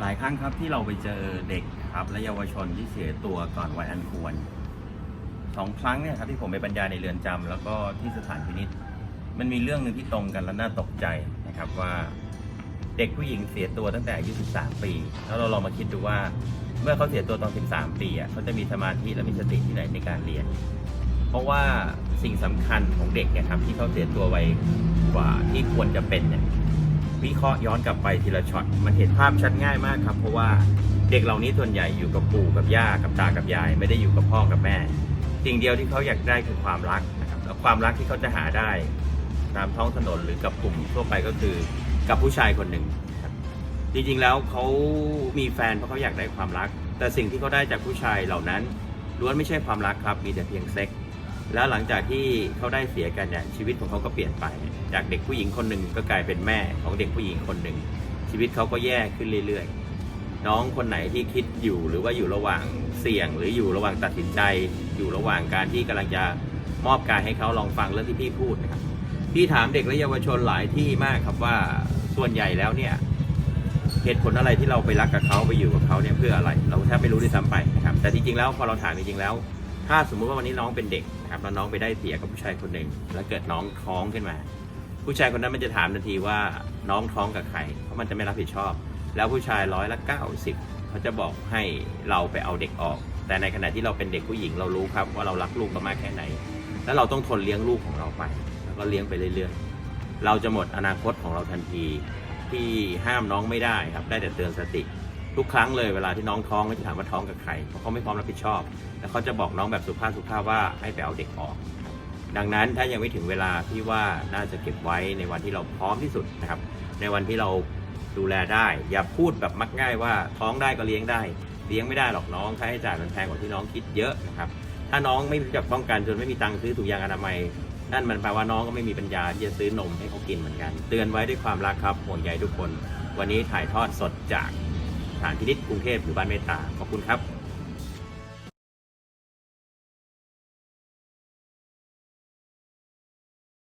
หลายครั้งครับที่เราไปเจอเด็กครับและเยาวชนที่เสียตัวก่อนวัยอันควรสองครั้งเนี่ยครับที่ผมไปบรรยายในเรือนจำแล้วก็ที่สถานพินิษมันมีเรื่องหนึ่งที่ตรงกันและน่าตกใจนะครับว่าเด็กผู้หญิงเสียตัวตั้งแต่อายุ 13 ปี แล้วเราลองมาคิดดูว่าเมื่อเขาเสียตัวตอน 13 ปีอะเขาจะมีสมาธิและมีสติที่ไหนในการเรียน เพราะว่าสิ่งสำคัญของเด็กเนี่ยครับที่เขาเสียตัวไวกว่าที่ควรจะเป็นเนี่ย วิเคราะห์ย้อนกลับไปทีละช็อตมันเห็นภาพชัดง่ายมากครับ เพราะว่าเด็กเหล่านี้ส่วนใหญ่อยู่กับปู่กับย่ากับตากับยาย ไม่ได้อยู่กับพ่อกับแม่ สิ่งเดียวที่เขาอยากได้คือความรักนะครับแล้วความรักที่เขาจะหาได้ ตามท้องถนนหรือกับกลุ่มทั่วไปก็คือกับผู้ชายคนหนึ่งจริงๆแล้วเขามีแฟนเพราะเขาอยากได้ความรัก แต่สิ่งที่เขาได้จากผู้ชายเหล่านั้นล้วนไม่ใช่ความรักครับมีแต่เพียงเซ็ก แล้วหลังจากที่เขาได้เสียกันเนี่ยชีวิตของเขาก็เปลี่ยนไป จากเด็กผู้หญิงคนหนึ่งก็กลายเป็นแม่ของเด็กผู้หญิงคนหนึ่งชีวิตเขาก็แย่ขึ้นเรื่อยๆ น้องคนไหนที่คิดอยู่หรือว่าอยู่ระหว่างเสี่ยง หรืออยู่ระหว่างตัดสินใจ อยู่ระหว่างการที่กำลังจะมอบกายให้เขาลองฟังเรื่องที่พี่พูดนะครับพี่ถามเด็กและเยาวชนหลายที่มากครับว่าส่วนใหญ่แล้วเนี่ยเหตุผลอะไรที่เราไปรักกับเขาไปอยู่กับเขาเนี่ยเพื่ออะไร เราแทบไม่รู้ด้วยซ้ำไปนะครับแต่จริงๆแล้วพอเราถามจริงๆแล้ว ถ้าสมมุติว่าวันนี้น้องเป็นเด็กนะครับแล้วน้องไปได้เสียกับผู้ชายคนหนึ่ง แล้วเกิดน้องท้องขึ้นมา ผู้ชายคนนั้นมันจะถามทันทีว่าน้องท้องกับใคร เพราะมันจะไม่รับผิดชอบ แล้วผู้ชายร้อยละเก้าสิบเขาจะบอกให้เราไปเอาเด็กออก แต่ในขณะที่เราเป็นเด็กผู้หญิงเรารู้ครับว่าเรารักลูกเรามากแค่ไหน แล้วเราต้องทนเลี้ยงลูกของเราไป แล้วก็เลี้ยงไปเรื่อยๆ เราจะหมดอนาคตของเราทันทีที่ห้ามน้องไม่ได้ครับ ได้แต่เตือนสติ ทุกครั้งเลยเวลาที่น้องท้องก็จะถามว่าท้องกับใครเพราะเขาไม่พร้อมรับผิดชอบ แล้วเขาจะบอกน้องแบบสุภาพสุภาพว่าให้ไปเอาเด็กออก ดังนั้นถ้ายังไม่ถึงเวลาพี่ว่าน่าจะเก็บไว้ในวันที่เราพร้อมที่สุดนะครับ ในวันที่เราดูแลได้ อย่าพูดแบบมักง่ายว่าท้องได้ก็เลี้ยงได้ เลี้ยงไม่ได้หรอกน้องค่าใช้จ่ายมันแพงกว่าที่น้องคิดเยอะนะครับถ้าน้องไม่รู้จักป้องกันจนไม่มีตังค์ซื้อถุงยางอนามัยนั่นมันแปลว่าน้องก็ไม่มีปัญญาที่จะซื้อนมให้เขากินเหมือนกัน เตือนไว้ด้วยความรักครับห่วงใยทุกคน วันนี้ถ่ายทอดสดจาก สถานพินิษกรุงเทพหรือบ้านเมตตาขอบคุณครับ